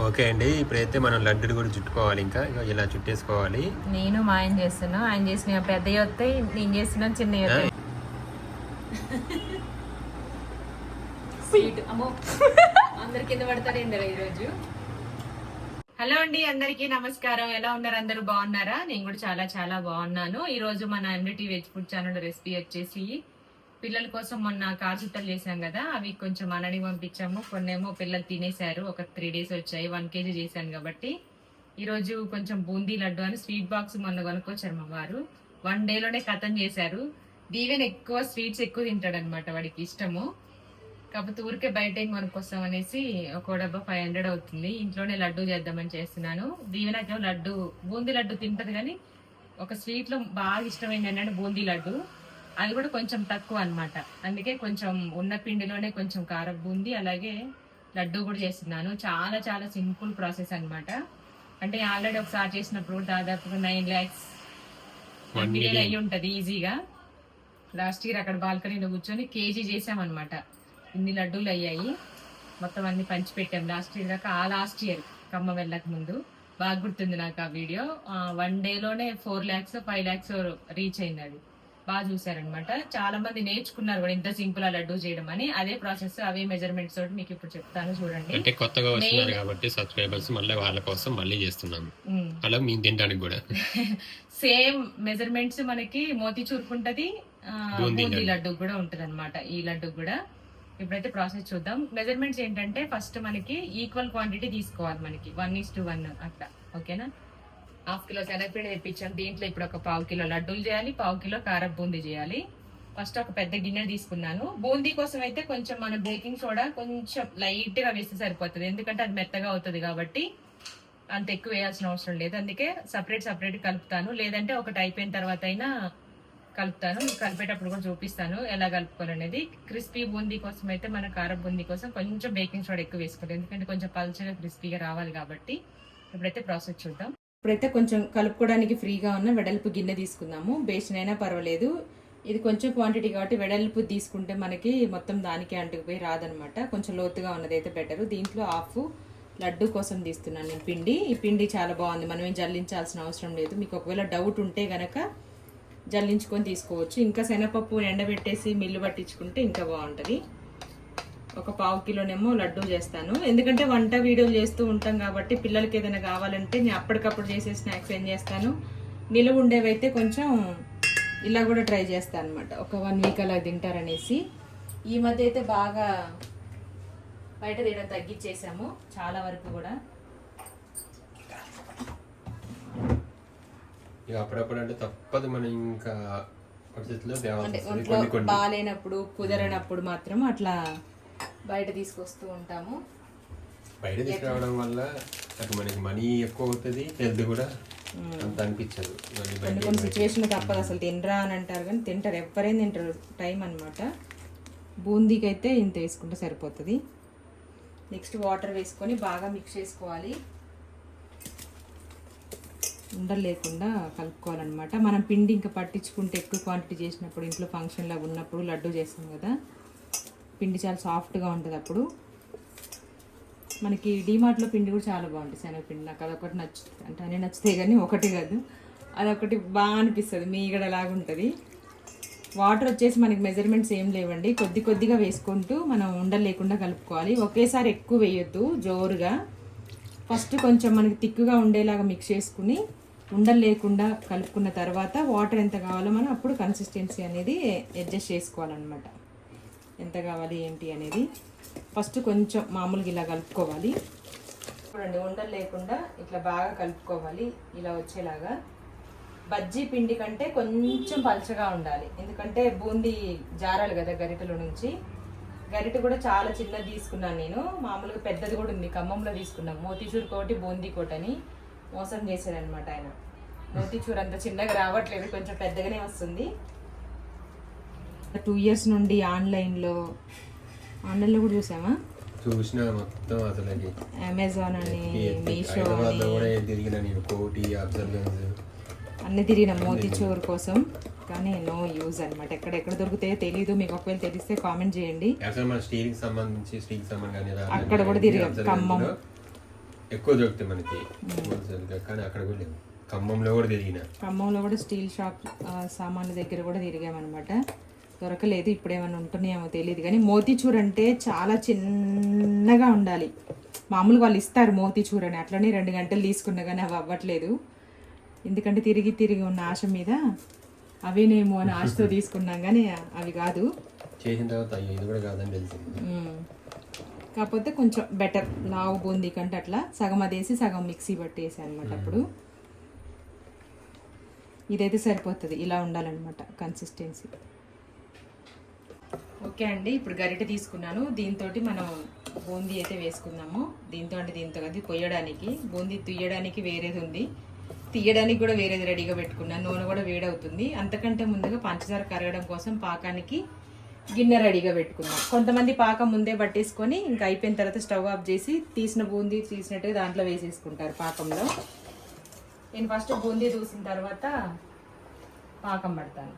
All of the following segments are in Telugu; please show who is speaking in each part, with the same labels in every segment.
Speaker 1: ఓకే అండి ఇప్పుడైతే మనం లడ్డుని కూడా చుట్టుకోవాలి ఇంకా. ఇలా చుట్టేసుకోవాలి.
Speaker 2: నేను మా ఆయన చేస్తున్నా. ఆయన చేసిన పెద్దవి వస్తాయి నేను చేసిన స్వీట్ అమ్మో. అందరి కింద ఈరోజు. హలో అండి అందరికీ నమస్కారం. ఎలా ఉన్నారు? అందరూ బాగున్నారా? నేను కూడా చాలా చాలా బాగున్నాను. ఈ రోజు మన MDT veg food channel recipe వచ్చేసి పిల్లల కోసం మొన్న కాజుట్టలు చేసాం కదా అవి కొంచెం అనడి పంపించాము. కొన్నేమో పిల్లలు తినేశారు. ఒక త్రీ డేస్ వచ్చాయి. వన్ కేజీ చేశాను కాబట్టి. ఈరోజు కొంచెం బూందీ లడ్డు అని స్వీట్ బాక్స్ మొన్న కొనుక్కొచ్చారు మా వారు. వన్ డేలోనే కథం చేశారు. దీవెన్ ఎక్కువ స్వీట్స్ ఎక్కువ తింటాడు అనమాట వాడికి ఇష్టము. కాకపోతే ఊరికే బయట కొనుక్కొస్తాం అనేసి ఒక డబ్బా ఫైవ్ హండ్రెడ్ అవుతుంది. ఇంట్లోనే లడ్డు చేద్దామని చేస్తున్నాను. దీవెనకేమో లడ్డు బూందీ లడ్డు తింటది కానీ ఒక స్వీట్లో బాగా ఇష్టమైంది ఏంటంటే బూందీ లడ్డు. అది కూడా కొంచెం తక్కువ అన్నమాట. అందుకే కొంచెం ఉన్న పిండిలోనే కొంచెం కారం బూందీ అలాగే లడ్డు కూడా చేస్తున్నాను. చాలా చాలా సింపుల్ ప్రాసెస్ అన్నమాట. అంటే ఆల్రెడీ ఒకసారి చేసినప్పుడు దాదాపు నైన్ ల్యాక్స్ మిలియన్ అయ్యి ఉంటది ఈజీగా. లాస్ట్ ఇయర్ అక్కడ బాల్కనీలో కూర్చొని కేజీ చేసామన్నమాట ఇన్ని లడ్డూలు అయ్యాయి. మొత్తం అన్ని పంచి పెట్టాం లాస్ట్ ఇయర్ దాకా ఆ లాస్ట్ ఇయర్ ఖమ్మం వెళ్ళక ముందు. బాగా గుర్తుంది నాకు ఆ వీడియో. వన్లోనే four lakhs five lakhs reach అయింది అది. బాగా చూసారనమాట చాలా మంది నేర్చుకున్నారు కూడా ఇంత సింపుల్ ఆ లడ్డు చేయడం అని. అదే ప్రాసెస్ అవే మెజర్మెంట్స్ తోటి మీకు ఇప్పుడు చెప్తాను చూడండి.
Speaker 1: అంటే కొత్తగా వస్తున్నారు కాబట్టి సబ్స్క్రైబర్స్ మళ్ళీ వాళ్ళ కోసం మళ్ళీ చేస్తున్నాము.
Speaker 2: ఉమ్.
Speaker 1: అలా మేము తినడానికి కూడా.
Speaker 2: సేమ్ మెజర్మెంట్స్ మనకి మోతి చూరుకుంటది
Speaker 1: బూందీ
Speaker 2: లడ్డు. కూడా ఉంటది అనమాట ఈ లడ్డు కూడా. ఇప్పుడైతే ప్రాసెస్ చూద్దాం. మెజర్మెంట్స్ ఏంటంటే ఫస్ట్ మనకి ఈక్వల్ క్వాంటిటీ తీసుకోవాలి మనకి. వన్ ఈస్ టు వన్ అట్లా. ఓకేనా హాఫ్ కిలో శనగపిండి తెప్పించాను. దీంట్లో ఇప్పుడు ఒక పావు కిలో లడ్డూలు చేయాలి పావు కిలో కారం బూందీ చేయాలి. ఫస్ట్ ఒక పెద్ద గిన్నె తీసుకున్నాను. బూందీ కోసం అయితే కొంచెం మన బేకింగ్ సోడా కొంచెం లైట్గా వేస్తే సరిపోతుంది. ఎందుకంటే అది మెత్తగా అవుతుంది కాబట్టి అంత ఎక్కువ వేయాల్సిన అవసరం లేదు. అందుకే సపరేట్ సపరేట్ కలుపుతాను. లేదంటే ఒకటి అయిపోయిన తర్వాత అయినా కలుపుతాను. కలిపేటప్పుడు కూడా చూపిస్తాను ఎలా కలుపుకోవాలనేది. క్రిస్పీ బూందీ కోసం అయితే మన కారం బూందీ కోసం కొంచెం బేకింగ్ సోడా ఎక్కువ వేసుకోవాలి. ఎందుకంటే కొంచెం పల్చగా క్రిస్పీగా రావాలి కాబట్టి. ఇప్పుడైతే ప్రాసెస్ చూద్దాం. ఇప్పుడైతే కొంచెం కలుపుకోవడానికి ఫ్రీగా ఉన్న వెడల్పు గిన్నె తీసుకుందాము. బేసిన్ అయినా పర్వాలేదు. ఇది కొంచెం క్వాంటిటీ కాబట్టి వెడల్పు తీసుకుంటే మనకి మొత్తం దానికి అంటుకుపోయి రాదనమాట. కొంచెం లోతుగా ఉన్నది అయితే బెటర్ దీంట్లో హాఫ్ లడ్డు కోసం తీస్తున్నాను నేను పిండి. ఈ పిండి చాలా బాగుంది. మనం ఏం జల్లించాల్సిన అవసరం లేదు. మీకు ఒకవేళ డౌట్ ఉంటే గనక జల్లించుకొని తీసుకోవచ్చు. ఇంకా శనగపప్పు ఎండబెట్టేసి మిల్లు పట్టించుకుంటే ఇంకా బాగుంటుంది. ఒక పావు కిలోనేమో లడ్డు చేస్తాను. ఎందుకంటే వంట వీడియోలు చేస్తూ ఉంటాం కాబట్టి పిల్లలకి ఏదైనా కావాలంటే నేను అప్పటికప్పుడు చేసే స్నాక్స్ ఏం చేస్తాను. నిలువ ఉండేవైతే కొంచెం ఇలా కూడా ట్రై చేస్తాను అనమాట ఒక వన్ వీక్ అలా తింటారనేసి. ఈ మధ్య అయితే బాగా బయట తినడం తగ్గించేసాము చాలా వరకు కూడా.
Speaker 1: ఇక అప్పుడప్పుడు అంటే తప్పదు మనం ఇంకా పరిస్థితుల్లో
Speaker 2: బాగాలేనప్పుడు కుదరనప్పుడు మాత్రం అట్లా బయట తీసుకొస్తూ ఉంటాము.
Speaker 1: బయట తీసుకురావడం వల్ల అటు మనకి మనీ ఎక్కువ అవుతుంది హెల్త్ కూడా అంత అనిపించదు.
Speaker 2: కొన్ని సిచ్యువేషన్ తప్పదు అసలు తినరా అని అంటారు కానీ తింటారు ఎవరైనా తింటారు టైం అనమాట బూందీకి అయితే ఇంత వేసుకుంటే సరిపోతుంది. నెక్స్ట్ వాటర్ వేసుకొని బాగా మిక్స్ చేసుకోవాలి. ఉండలు లేకుండా కలుపుకోవాలన్నమాట. మనం పిండి ఇంకా పట్టించుకుంటే ఎక్కువ క్వాంటిటీ చేసినప్పుడు ఇంట్లో ఫంక్షన్లో ఉన్నప్పుడు లడ్డు చేస్తాం కదా. పిండి చాలా సాఫ్ట్గా ఉంటుంది అప్పుడు. మనకి డీమార్ట్లో పిండి కూడా చాలా బాగుంటుంది శనగపిండి. నాకు అదొకటి నచ్చుతుంది అంటే అన్నీ నచ్చుతాయి కానీ ఒకటి కాదు. అదొకటి బాగా అనిపిస్తుంది మీగడలాగా ఉంటుంది. వాటర్ వచ్చేసి మనకి మెజర్మెంట్స్ ఏం లేవండి. కొద్ది కొద్దిగా వేసుకుంటూ మనం ఉండలు లేకుండా కలుపుకోవాలి. ఒకేసారి ఎక్కువ వేయొద్దు జోరుగా. ఫస్ట్ కొంచెం మనకి తిక్కుగా ఉండేలాగా మిక్స్ చేసుకుని ఉండలు లేకుండా కలుపుకున్న తర్వాత వాటర్ ఎంత కావాలో మనం అప్పుడు కన్సిస్టెన్సీ అనేది అడ్జస్ట్ చేసుకోవాలన్నమాట. ఎంత కావాలి ఏంటి అనేది ఫస్ట్ కొంచెం మామూలుగా ఇలా కలుపుకోవాలి. చూడండి ఉండలు లేకుండా ఇట్లా బాగా కలుపుకోవాలి. ఇలా వచ్చేలాగా. బజ్జీ పిండి కంటే కొంచెం పలచగా ఉండాలి. ఎందుకంటే బూందీ జారాలి కదా గరిటలో నుంచి. గరిటె కూడా చాలా చిన్నది తీసుకున్నాను నేను. మామూలుగా పెద్దది కూడా ఉంది. ఖమ్మంలో తీసుకున్నాం. మోతీచూర్ కోటి బూందీ కోటి అని మోసం చేశాడనమాట ఆయన. మోతీచూర్ అంత చిన్నగా రావట్లేదు. కొంచెం పెద్దగానే వస్తుంది. టూ ఇయర్స్ నుండి ఆన్లైన్లో ఆన్లైన్లో కూడా చూసామా
Speaker 1: చూసిన మొత్తం అసలు
Speaker 2: అమెజాన్ అని మీషో
Speaker 1: తిరిగిన నేను కోటి
Speaker 2: అన్ని తిరిగిన మోతీచూర్ కోసం. కానీ నో యూజ్ అనమాట ఎక్కడెక్కడ దొరుకుతాయో తెలీదు. మీకు ఒకవేళ తెలిస్తే కామెంట్ చేయండి.
Speaker 1: స్టీరింగ్ సంబంధించి స్టీరింగ్ సంబంధం
Speaker 2: అక్కడ కూడా తిరిగాం, ఖమ్మం.
Speaker 1: ఎక్కువ దొరుకుతాయి మనకి హోల్సేల్గా. కానీ అక్కడ కూడా ఖమ్మంలో కూడా తిరిగిన.
Speaker 2: ఖమ్మంలో కూడా స్టీల్ షాప్ సామాన్ల దగ్గర కూడా తిరిగామన్నమాట. దొరకలేదు ఇప్పుడు ఏమైనా ఉంటున్నాయేమో తెలియదు కానీ మోతీచూర్ అంటే చాలా చిన్నగా ఉండాలి. మామూలుగా వాళ్ళు ఇస్తారు మోతీచూర్ అని అట్లనే రెండు గంటలు తీసుకున్నా కానీ అవి అవ్వట్లేదు. ఎందుకంటే తిరిగి తిరిగి ఉన్న ఆశ మీద అవేనేమో అని ఆశతో తీసుకున్నాం కానీ అవి కాదు.
Speaker 1: చేసిన తర్వాత ఇది కూడా కాదని తెలిసింది.
Speaker 2: కాకపోతే కొంచెం బెటర్. లావు బూందీ కంటే అట్లా సగం అదేసి సగం మిక్సీ పట్టేసి అనమాట అప్పుడు. ఇదైతే సరిపోతుంది. ఇలా ఉండాలన్నమాట కన్సిస్టెన్సీ ఓకే అండి ఇప్పుడు గరిటె తీసుకున్నాను. దీంతో మనం బూందీ అయితే వేసుకుందాము. దీంతో అంటే దీంతో అది పొయ్యడానికి బూందీ తీయడానికి వేరేది ఉంది. తీయడానికి కూడా వేరేది రెడీగా పెట్టుకున్నాను నూనె కూడా వేడవుతుంది. అంతకంటే ముందుగా పంచదార కరగడం కోసం పాకానికి గిన్నె రెడీగా పెట్టుకున్నాం కొంతమంది పాకం ముందే పట్టేసుకొని ఇంకా అయిపోయిన తర్వాత స్టవ్ ఆఫ్ చేసి తీసిన బూందీ తీసినట్టుగా దాంట్లో వేసేసుకుంటారు పాకంలో. నేను ఫస్ట్ బూందీ చూసిన తర్వాత పాకం పడతాను.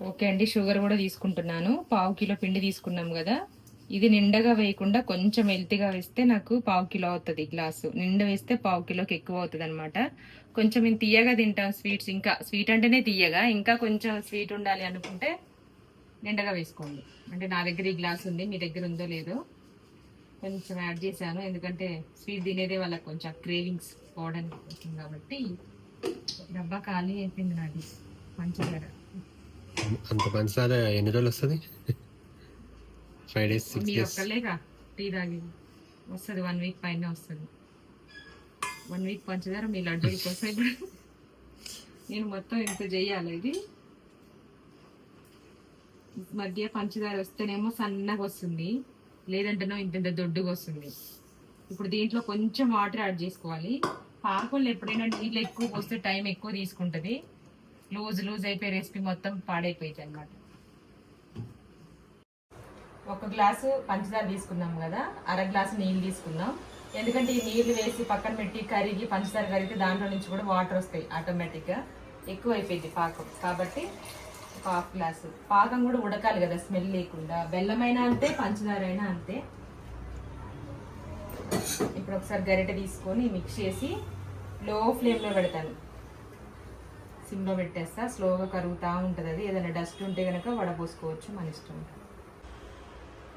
Speaker 2: ఓకే అండి షుగర్ కూడా తీసుకుంటున్నాను. పావు కిలో పిండి తీసుకున్నాం కదా. ఇది నిండగా వేయకుండా కొంచెం వెల్తిగా వేస్తే నాకు పావు కిలో అవుతుంది గ్లాసు. నిండ వేస్తే పావు కిలోకి ఎక్కువ అవుతుంది అనమాట కొంచెం నేను తీయగా తింటాం స్వీట్స్. ఇంకా స్వీట్ అంటేనే తీయగా. ఇంకా కొంచెం స్వీట్ ఉండాలి అనుకుంటే నిండగా వేసుకోండి. అంటే నా దగ్గర ఈ గ్లాస్ ఉంది మీ దగ్గర ఉందో లేదో కొంచెం యాడ్ చేశాను. ఎందుకంటే స్వీట్ తినేదే వాళ్ళకి కొంచెం క్రేవింగ్స్ పోవడానికి కాబట్టి. డబ్బా ఖాళీ అయిపోయింది నాది. మంచిగా
Speaker 1: అంత పంచదార ఎన్ని రోజులు వస్తుంది? ఫైవ్ డేస్ సిక్స్
Speaker 2: మీరు
Speaker 1: డేస్
Speaker 2: టీ తాగి వస్తుంది వన్ వీక్ పైన వస్తుంది. వన్ వీక్ పంచదార మీ లడ్డు కోసం నేను మొత్తం ఇంత చెయ్యాలి ఇది. మధ్య పంచదార వస్తేనేమో సన్నగా వస్తుంది లేదంటేనో ఇంత దొడ్డుగా వస్తుంది. ఇప్పుడు దీంట్లో కొంచెం వాటర్ యాడ్ చేసుకోవాలి. పాకంలో ఎప్పుడైనా నీళ్ళు ఎక్కువ పోస్తే టైం ఎక్కువ తీసుకుంటుంది. లూజ్ లూజ్ అయిపోయి రెసిపీ మొత్తం పాడైపోయింది అనమాట ఒక గ్లాసు పంచదార తీసుకున్నాం కదా అర గ్లాసు నీళ్ళు తీసుకున్నాం. ఎందుకంటే ఈ నీళ్ళు వేసి పక్కన పెట్టి కరిగి పంచదార కరిగితే దాంట్లో నుంచి కూడా వాటర్ వస్తాయి ఆటోమేటిక్గా ఎక్కువ అయిపోయింది పాకం. కాబట్టి ఒక హాఫ్ గ్లాసు పాకం కూడా ఉడకాలి కదా స్మెల్ లేకుండా. బెల్లమైనా అంతే పంచదార అయినా అంతే. ఇప్పుడు ఒకసారి గరిటె తీసుకొని మిక్స్ చేసి లో ఫ్లేమ్లో పెడతాను. సిమ్లో పెట్టేస్తా స్లోగా కరుగుతూ ఉంటుంది అది. ఏదైనా డస్ట్ ఉంటే కనుక వడపోసుకోవచ్చు మన ఇష్టం.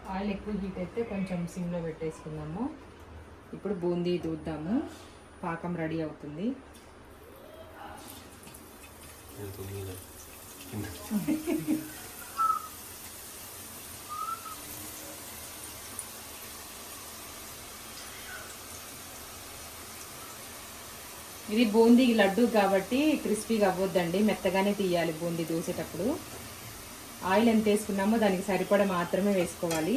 Speaker 2: ఆయిల్ ఎక్కువ హీట్ అయితే కొంచెం సిమ్లో పెట్టేసుకుందాము. ఇప్పుడు బూందీ దూద్దాము. పాకం రెడీ అవుతుంది. ఇది బూందీ లడ్డు కాబట్టి క్రిస్పీగా అవ్వద్దండి. మెత్తగానే తీయాలి బూందీ దూసేటప్పుడు. ఆయిల్ ఎంత వేసుకున్నామో దానికి సరిపడా మాత్రమే వేసుకోవాలి.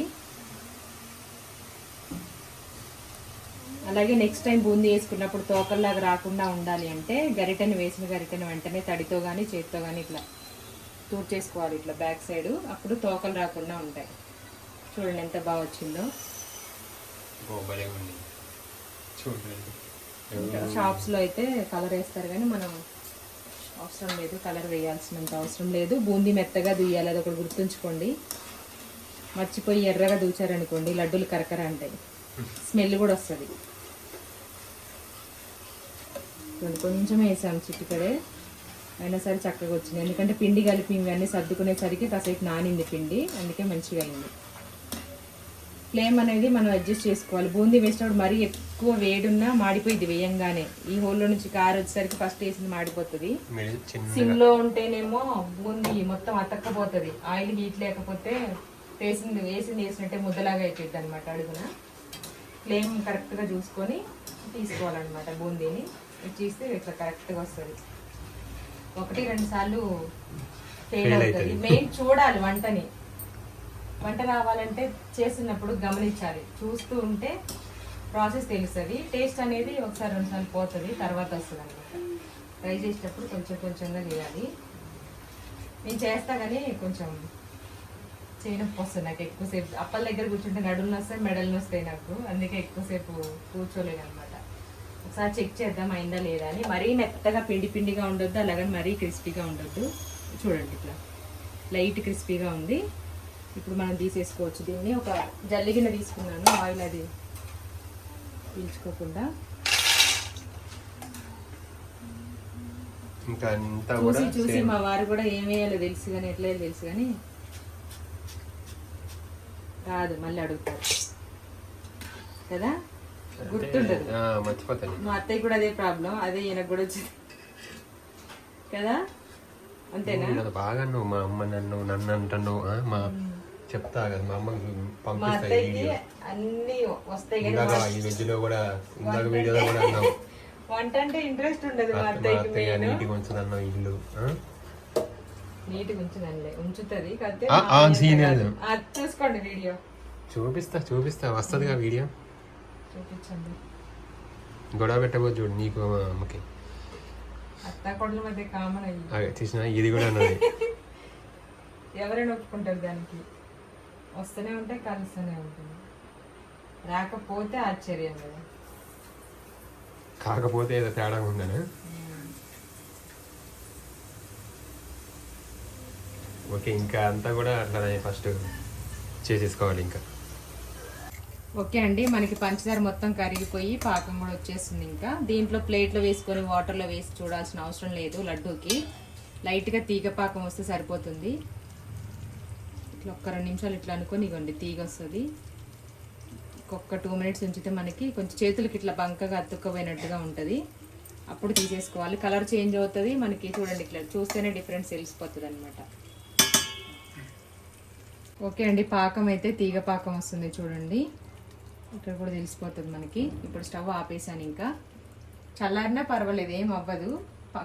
Speaker 2: అలాగే నెక్స్ట్ టైం బూందీ వేసుకున్నప్పుడు తోకల్లాగా రాకుండా ఉండాలి అంటే గరిటెను వేసిన గరిటెను వెంటనే తడితో కానీ చేతితో కానీ ఇట్లా తూర్ చేసుకోవాలి. ఇట్లా బ్యాక్ సైడ్. అప్పుడు తోకలు రాకుండా ఉంటాయి. చూడండి ఎంత బాగా వచ్చిందో.
Speaker 1: చూడండి.
Speaker 2: షాప్స్లో అయితే కలర్ వేస్తారు కానీ మనం అవసరం లేదు కలర్ వేయాల్సినంత అవసరం లేదు. బూందీ మెత్తగా దూయాలి అది ఒకటి గుర్తుంచుకోండి. మర్చిపోయి ఎర్రగా దూచారనుకోండి లడ్డూలు కరకర అంటాయి. స్మెల్ కూడా వస్తుంది. కొంచెం వేసాము చిట్టుకడే అయినా సరే చక్కగా వచ్చింది. ఎందుకంటే పిండి కలిపి ఇవన్నీ సర్దుకునేసరికి కాసేపు నానింది పిండి అందుకే మంచిగా అయింది. ఫ్లేమ్ అనేది మనం అడ్జస్ట్ చేసుకోవాలి. బూందీ వేసినప్పుడు మరీ ఎక్కువ వేడున్నా మాడిపోయింది వేయంగానే. ఈ హోల్లో నుంచి కారు వచ్చేసరికి ఫస్ట్ వేసింది మాడిపోతుంది.
Speaker 1: మీరు చిన్న
Speaker 2: సిమ్లో ఉంటేనేమో బూందీ మొత్తం అతక్కపోతుంది. ఆయిల్ హీట్ లేకపోతే వేసింది వేసింది వేసినట్టే ముద్దలాగా అయిపోయింది అనమాట అడుగున. ఫ్లేమ్ కరెక్ట్గా చూసుకొని తీసుకోవాలన్నమాట బూందీని. చేస్తే ఇట్లా కరెక్ట్గా వస్తుంది. ఒకటి రెండు సార్లు ఫెయిల్ అవుతది. మెయిన్ చూడాలి వంటని. వంట రావాలంటే చేస్తున్నప్పుడు గమనించాలి. చూస్తూ ఉంటే ప్రాసెస్ తెలుస్తుంది. టేస్ట్ అనేది ఒకసారి రెండుసార్లు పోతుంది తర్వాత వస్తుంది అనమాట ట్రై చేసేటప్పుడు కొంచెం కొంచెంగా చేయాలి. నేను చేస్తా కానీ కొంచెం చేయడం వస్తుంది నాకు ఎక్కువసేపు. అప్పల దగ్గర కూర్చుంటే నడులు వస్తాయి మెడలు వస్తాయి నాకు. అందుకే ఎక్కువసేపు కూర్చోలేను అనమాట ఒకసారి చెక్ చేద్దాం అయిందా లేదా అని. మరీ మెత్తగా పిండి పిండిగా ఉండొద్దు అలాగని మరీ క్రిస్పీగా ఉండొద్దు. చూడండి ఇట్లా. లైట్ క్రిస్పీగా ఉంది. ఇప్పుడు మనం తీసేసుకోవచ్చు. దీన్ని ఒక జల్లి గిన్నె తీసుకున్నాను ఆయిల్ అది పీల్చుకోకుండా.
Speaker 1: ఇంకా అంతా కూడా
Speaker 2: చూసి చూసి మా వారు కూడా ఏం వేయాలో తెలుసు కానీ ఎట్లా తెలుసు కానీ రాదు మళ్ళీ అడుగుతారు. కదా? గుర్తుండదు.
Speaker 1: మర్చిపోతాను.
Speaker 2: మా అత్తయ్య కూడా అదే ప్రాబ్లం అదే ఈయనకు కూడా వచ్చింది. కదా? అంతేనా?
Speaker 1: బాగా నువ్వు మా అమ్మ నన్ను నన్ను అంటున్నావు ఆ, మా చెప్తా కదా మా అమ్మకి
Speaker 2: మా
Speaker 1: పంపిస్తా ఈ
Speaker 2: అత్తయ్యకి
Speaker 1: వీడియో.
Speaker 2: అన్ని వస్తాయి కానీ
Speaker 1: ఇందాక ఈ వెజ్లో కూడా ఇందాక వీడియోలో కూడా అన్నావు.
Speaker 2: వంట అంటే ఇంట్రెస్ట్ ఉండదు మా
Speaker 1: మా
Speaker 2: అత్తయ్యకి
Speaker 1: అత్తయ్య
Speaker 2: మెయిన్
Speaker 1: నీటికి ఉంచదు అన్నావు ఇల్లు ఆ?
Speaker 2: నీట్గా ఉంచుదండి ఉంచుతుంది కాకపోతే
Speaker 1: ఆ, ఆ, సీన్.
Speaker 2: ఆ, చూసుకోండి వీడియో.
Speaker 1: చూపిస్తా చూపిస్తా వస్తుందిగా వీడియో.
Speaker 2: చూపించండి.
Speaker 1: గొడవ పెట్టబోదు చూడు నీకు మా అమ్మకి.
Speaker 2: అత్త కొడుల మధ్య కామన్ అయ్యి.
Speaker 1: అదే చూసిన ఇది కూడా అన్నది.
Speaker 2: ఎవరైనా ఒప్పుకుంటారు దానికి. వస్తూనే ఉంటే కలుస్తూనే ఉంటుంది. రాకపోతే ఆశ్చర్యం కదా.
Speaker 1: కాకపోతే ఏదో తేడా ఉందనా? ఓకే ఇంకా అంతా కూడా అట్లానే ఫస్ట్ చేసేసుకోవాలి ఇంకా.
Speaker 2: ఓకే అండి మనకి పంచదార మొత్తం కరిగిపోయి పాకం కూడా వచ్చేస్తుంది ఇంకా. దీంట్లో ప్లేట్లో వేసుకొని వాటర్లో వేసి చూడాల్సిన అవసరం లేదు లడ్డూకి. లైట్గా తీగ పాకం వస్తే సరిపోతుంది. ఇట్లా ఒక్క రెండు నిమిషాలు ఇట్లా అనుకొని ఇవ్వండి తీగ వస్తుంది ఒక్క టూ మినిట్స్ ఉంచితే మనకి కొంచెం చేతులకి ఇట్లా బంకగా అతుక్కపోయినట్టుగా ఉంటుంది. అప్పుడు తీసేసుకోవాలి. కలర్ చేంజ్ అవుతుంది. మనకి చూడండి ఇట్లా చూస్తేనే డిఫరెన్స్ తెలిసిపోతుంది అనమాట ఓకే అండి పాకం అయితే తీగ పాకం వస్తుంది చూడండి. ఇక్కడ కూడా తెలిసిపోతుంది మనకి. ఇప్పుడు స్టవ్ ఆపేసాను ఇంకా. చల్లారినా పర్వాలేదు ఏం అవ్వదు.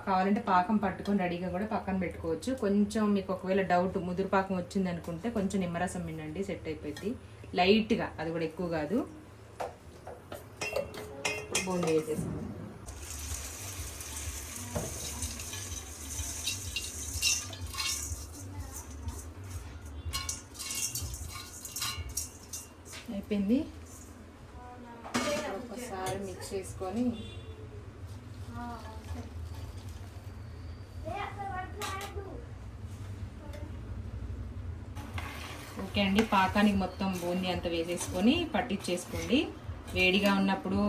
Speaker 2: కావాలంటే పాకం పట్టుకొని రెడీగా కూడా పక్కన పెట్టుకోవచ్చు. కొంచెం మీకు ఒకవేళ డౌట్ ముదురు పాకం వచ్చింది అనుకుంటే కొంచెం నిమ్మరసం వినండి సెట్ అయిపోయింది లైట్గా అది కూడా ఎక్కువ కాదు. బూందీ వేసేసాను అయిపోయింది? ఒకసారి మిక్స్ చేసుకొని ఓకే అండి పాకానికి మొత్తం బూందీ అంతా వేసేసుకొని పట్టించేసుకోండి. వేడిగా ఉన్నప్పుడు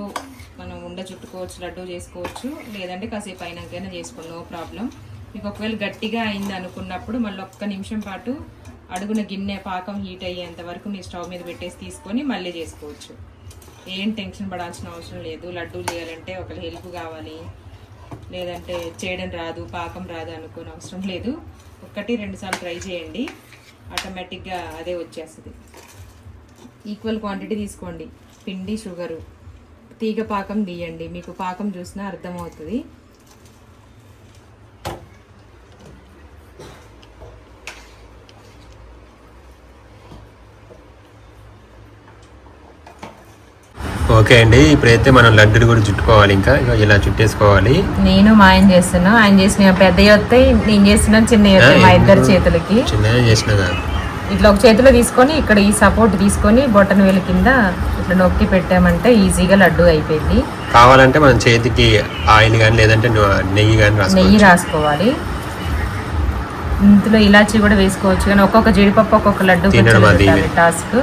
Speaker 2: మనం ఉండ చుట్టుకోవచ్చు లడ్డు చేసుకోవచ్చు లేదంటే కాసేపు అయినాకైనా చేసుకోండి నో ప్రాబ్లం. మీకు ఒకవేళ గట్టిగా అయింది అనుకున్నప్పుడు మళ్ళీ ఒక్క నిమిషం పాటు అడుగున గిన్నె పాకం హీట్ అయ్యేంత వరకు మీ స్టవ్ మీద పెట్టేసి తీసుకొని మళ్ళీ చేసుకోవచ్చు. ఏం టెన్షన్ పడాల్సిన అవసరం లేదు. లడ్డూలు చేయాలంటే ఒకళ్ళు హెల్ప్ కావాలి లేదంటే చేయడం రాదు పాకం రాదు అనుకోని అవసరం లేదు. ఒకటి రెండుసార్లు ట్రై చేయండి. ఆటోమేటిక్గా అదే వచ్చేస్తుంది. ఈక్వల్ క్వాంటిటీ తీసుకోండి. పిండి షుగరు తీగ పాకం తీయండి. మీకు పాకం చూసినా అర్థమవుతుంది.
Speaker 1: ఓకే అండి. ఇప్పుడైతే మనం లడ్డులు కూడా చుట్టుకోవాలి ఇంకా. ఇలా చుట్టేసుకోవాలి.
Speaker 2: నేను మా ఆయన చేస్తున్నా. ఆయన చేసిన పెద్ద వస్తాయి నేను చేసిన చిన్న మా ఇద్దరి చేతులకి.
Speaker 1: చిన్నగా చేసిన
Speaker 2: ఇట్లా ఒక చేతిలో తీసుకొని ఇక్కడ ఈ సపోర్ట్ తీసుకొని బొట్టన వేలు కింద ఇట్లా నొక్కి పెట్టామంటే ఈజీగా లడ్డు అయిపోయింది.
Speaker 1: కావాలంటే మనం చేతికి ఆయిల్ కానీ లేదంటే నెయ్యి కానీ
Speaker 2: నెయ్యి రాసుకోవాలి. ఇందులో ఇలాచీ కూడా వేసుకోవచ్చు. కానీ ఒక్కొక్క జీడిపప్పు ఒక్కొక్క లడ్డు. టాస్క్.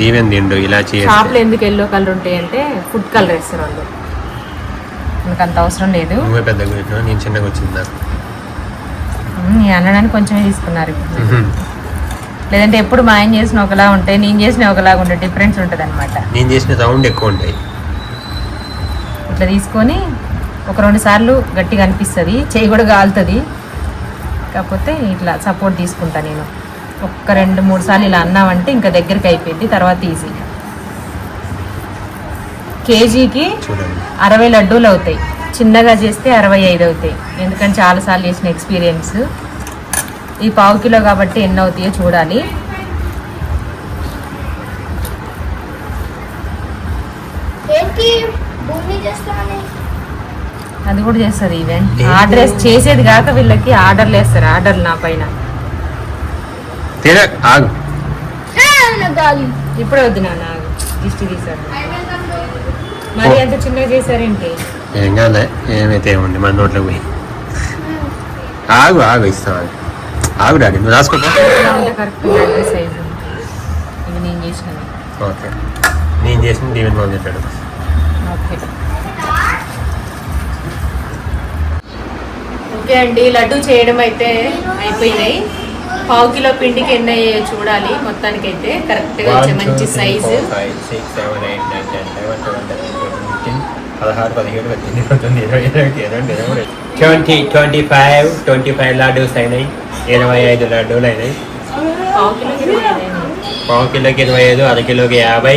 Speaker 1: దీవెన్ తిండు ఇలా చేస్తే
Speaker 2: షాప్లో ఎందుకు ఎల్లో కలర్ ఉంటాయి అంటే ఫుడ్ కలర్ వేస్తారు వాళ్ళు. మనకు అంత అవసరం లేదు.
Speaker 1: నువ్వే పెద్దగా పెట్టినావు నేను చిన్నగా వచ్చింది నాకు.
Speaker 2: అనడానికి కొంచెమే తీసుకున్నారు లేదంటే ఎప్పుడు మా ఆయన చేసిన ఒకలా ఉంటాయి నేను చేసిన ఒకలాగా ఉంటే డిఫరెన్స్ ఉంటుంది అనమాట
Speaker 1: నేను చేసిన సౌండ్ ఎక్కువ ఉంటాయి.
Speaker 2: ఇట్లా తీసుకొని ఒక రెండు సార్లు గట్టిగా అనిపిస్తుంది చేయి కూడా కాలుతుంది కాకపోతే ఇట్లా సపోర్ట్ తీసుకుంటా నేను. ఒక్క రెండు మూడు సార్లు ఇలా అన్నామంటే ఇంకా దగ్గరికి అయిపోయింది. తర్వాత ఈజీ. కేజీకి అరవై లడ్డూలు అవుతాయి. చిన్నగా చేస్తే అరవై ఐదు అవుతాయి. ఎందుకంటే చాలాసార్లు చేసిన ఎక్స్పీరియన్స్ ఈ పావు కిలో కాబట్టి ఎన్ని అవుతాయో చూడాలి. అది కూడా చేస్తుంది ఈవెంట్? ఆర్డర్ చేసేది కాక వీళ్ళకి ఆర్డర్లు వేస్తారు. ఆర్డర్ నా పైన.
Speaker 1: తీరా ఆగు.
Speaker 3: గాలి.
Speaker 2: ఇప్పుడే వద్దు నాన్న దిష్టి తీసారు. మరి అంత చిన్నగా చేశారేంటి?
Speaker 1: ఏం కాలే ఏమైతే ఏముంది మన నోట్లో పోయి. ఆగు ఆగు ఇస్తాం ఆగు. ఆగు డాడీ నువ్వు రాసుకో.
Speaker 2: ఇలా ఉంటే కరెక్ట్ అడ్రస్ సైజు. ఇవి నేను చేసినవి.
Speaker 1: ఓకే. నేను చేసిన దీవెన్ బాబు చెప్పాడు.
Speaker 2: ఓకే. ఓకే అండి లడ్డు చేయడం అయితే అయిపోయినాయి. పావు కిలో పిండికి ఎన్ని అయ్యాయో చూడాలి. మొత్తానికైతే కరెక్ట్గా వచ్చే మంచి సైజు
Speaker 1: పదహారు పదిహేడు పద్దెనిమిది పంతొమ్మిది ఇరవై ఇరవై ఒకటి ఇరవై రెండు ఇరవై మూడు. Twenty twenty five twenty five laddoos అయినాయి. ఇరవై ఐదు లడ్డూలు అయినాయి.
Speaker 2: పావు కిలోకి ఇరవై ఐదు
Speaker 1: అర కిలోకి యాభై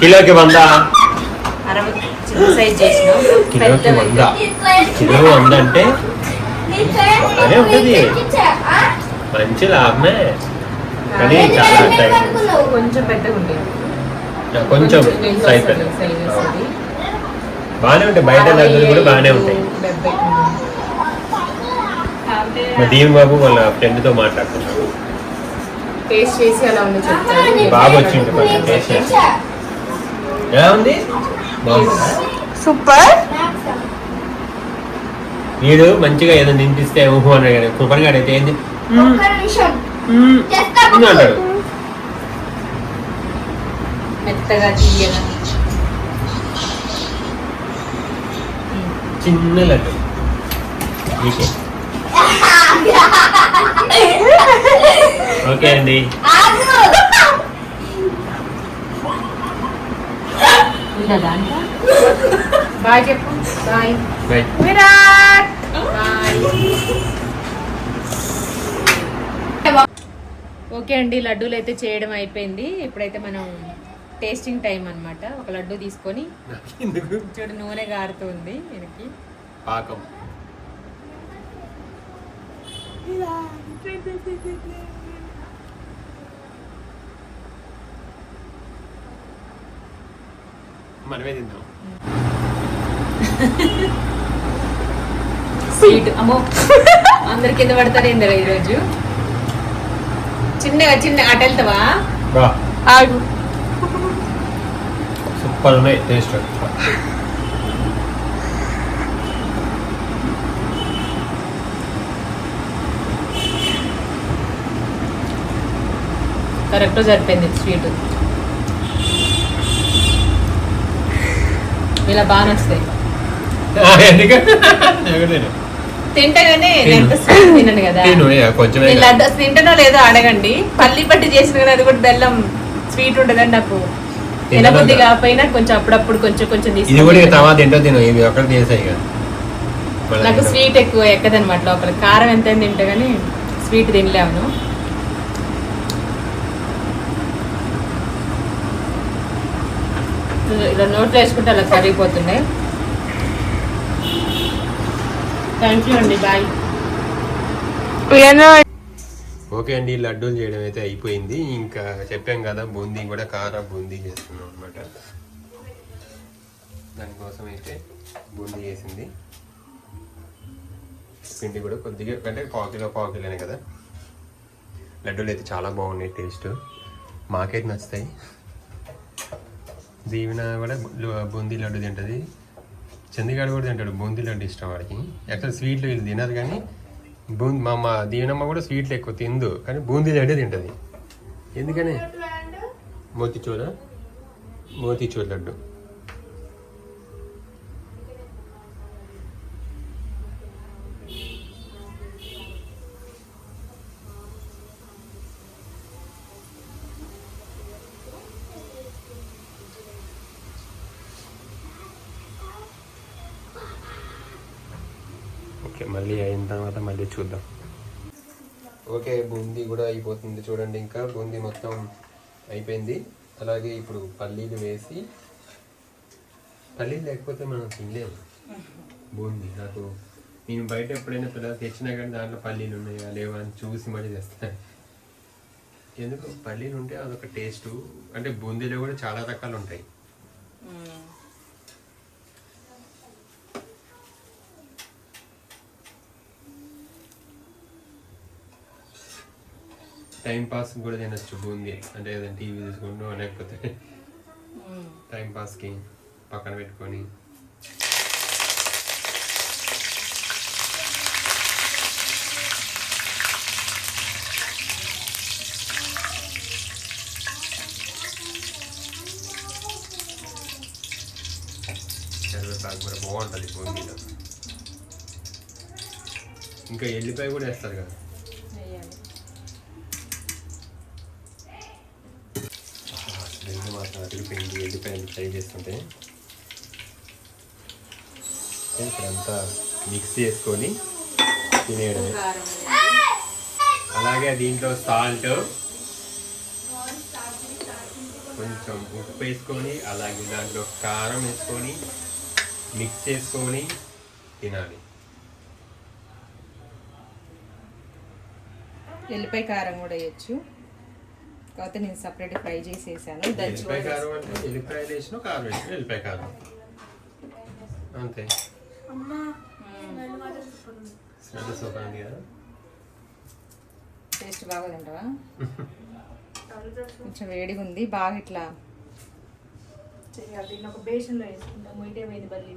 Speaker 1: కిలోకి వంద.
Speaker 2: అరవై చిన్న సైజ్ చేసినాం.
Speaker 1: కిలోకి
Speaker 2: పెద్ద
Speaker 1: వంద. కిలో వంద అంటే బాగానే ఉంటుంది. మంచి లాభమే. కానీ చాలా టైం.
Speaker 2: కొంచెం పెద్దగా ఉండేది
Speaker 1: కొంచెం సైజ్ బాగానే ఉంటాయి బయట లడ్డూలు కూడా బాగానే ఉంటాయి. దీవెన్ బాబు వాళ్ళ ఫ్రెండ్తో మాట్లాడుతున్నాడు
Speaker 2: టేస్ట్ చేసి అలా ఉంది చెప్తాను
Speaker 1: బాగా వచ్చింది కొంచెం టేస్ట్ చేసి. ఎలా ఉంది?
Speaker 3: సూపర్.
Speaker 1: వీడు మంచిగా ఏదో నింపిస్తే ఊహు అన్నాడు కానీ కృపన్ గారు అయితే ఏంది
Speaker 3: ఒక్క నిమిషం. చేస్తా
Speaker 1: "మ్మ్" అంటాడు
Speaker 2: మెత్తగా తీయగా.
Speaker 1: చిన్న లడ్డు. మీకే ఓకే అండి.
Speaker 2: బాయ్ చెప్పు. Bye.
Speaker 1: Bye
Speaker 2: Virat. Bye. Okay అండి లడ్డూలు అయితే చేయడం అయిపోయింది. ఇప్పుడైతే మనం టేస్టింగ్ టైం అన్నమాట. ఒక లడ్డు తీసుకొని చూడు నూనె గారుతుంది దీనికి
Speaker 1: పాకం. మనమే తిందాం.
Speaker 2: స్వీట్ అమ్మో అందరి కింద పడతారు ఏందిరా ఈరోజు? చిన్నగా చిన్న అటు వెళ్తావా
Speaker 3: ఆగు.
Speaker 1: సూపర్ ఉన్నాయి టేస్ట్.
Speaker 2: కరెక్ట్ సరిపోయింది స్వీట్. ఇలా బాగా వస్తాయి తింటగానే తినను కదా. నేను
Speaker 1: కదా.
Speaker 2: లడ్డు అసలు తింటానో లేదో అడగండి. పల్లి పట్టి చేసిన కదా అది కూడా బెల్లం స్వీట్ ఉంటుందండి నాకు తినబుద్ధి కాకపోయినా కొంచెం అప్పుడప్పుడు కొంచెం కొంచెం
Speaker 1: ఇది కూడా తిను. ఇవి ఒకటి చేసాయి
Speaker 2: నాకు. స్వీట్ ఎక్కువ ఎక్కదనమాట లోపల. కారం ఎంత తింటా కానీ స్వీట్ తినలేము ఇలా నోట్లో వేసుకుంటే అలా కరిగిపోతున్నాయి. థ్యాంక్ యూ అండి బాయ్
Speaker 1: ఓకే అండి లడ్డూలు చేయడం అయితే అయిపోయింది. ఇంకా చెప్పాం కదా బూందీ కూడా కార బూందీ చేస్తున్నాం అనమాట దానికోసం అయితే బూందీ చేసింది. పిండి కూడా కొద్దిగా అంటే పావు కిలో పావు కిలోనే కదా. లడ్డూలు అయితే చాలా బాగున్నాయి టేస్ట్. మాకైతే నచ్చుతాయి. దీవెన కూడా బూందీ లడ్డు తింటుంది. చందిగాడు కూడా తింటాడు బూందీ లడ్డు ఇష్టం వాడికి. యాక్చువల్ స్వీట్లు వీళ్ళు తినదు కానీ బూందీ మా మా దీవెనమ్మ కూడా స్వీట్లు ఎక్కువ తిందు కానీ బూందీ లడ్డే తింటుంది. ఎందుకని? మోతిచూర మోతిచూర్ లడ్డు. మళ్ళీ చూద్దాం. ఓకే బూందీ కూడా అయిపోతుంది చూడండి ఇంకా. బూందీ మొత్తం అయిపోయింది. అలాగే ఇప్పుడు పల్లీలు వేసి పల్లీలు లేకపోతే మనం తినలేము. బూందీ నాకు నేను బయట ఎప్పుడైనా పిల్లలు తెచ్చినా కానీ దాంట్లో పల్లీలు ఉన్నాయా లేవా అని చూసి మళ్ళీ తెస్తాను ఎందుకు? పల్లీలు ఉంటే అదొక టేస్ట్. అంటే బూందీలో కూడా చాలా రకాలు ఉంటాయి. టైం పాస్ కూడా తినచ్చు బూందీ అంటే ఏదైనా టీవీ చూసుకుంటూ లేకపోతే టైం పాస్కి పక్కన పెట్టుకొని. కరివేపాకు కూడా బాగుంటుంది బూందీలో ఇంకా ఎల్లిపాయ కూడా వేస్తారు కదా
Speaker 2: వేయాలి
Speaker 1: రెండు మాత్రం అదిరిపోయింది ఎల్లిపాయలు ఫ్రై చేస్తుంటే ఇక్కడంతా మిక్స్ చేసుకొని తినేయడమే. అలాగే దీంట్లో సాల్ట్ కొంచెం ఉప్పు వేసుకొని అలాగే దాంట్లో కారం వేసుకొని మిక్స్ చేసుకొని తినాలి.
Speaker 2: ఎల్లిపాయ కారం కూడా వేయచ్చు. కాకపోతే నేను సపరేట్ ఫ్రై చేసేసాను.
Speaker 1: ఎల్లిపాయ
Speaker 2: కూడా
Speaker 1: కారం అంటే ఎల్లిపాయలు వేసిన కారం వేసిన ఎల్లిపాయ కారం. అంతే. స్మెల్ సూపర్ ఉంది కదా.
Speaker 2: టేస్ట్ బాగోదంటవా కొంచెం వేడిగా ఉంది. బాగా ఇట్లా
Speaker 4: ఒక బేషన్లో వేసుకుంటాం. మీడియం అయింది బల్లి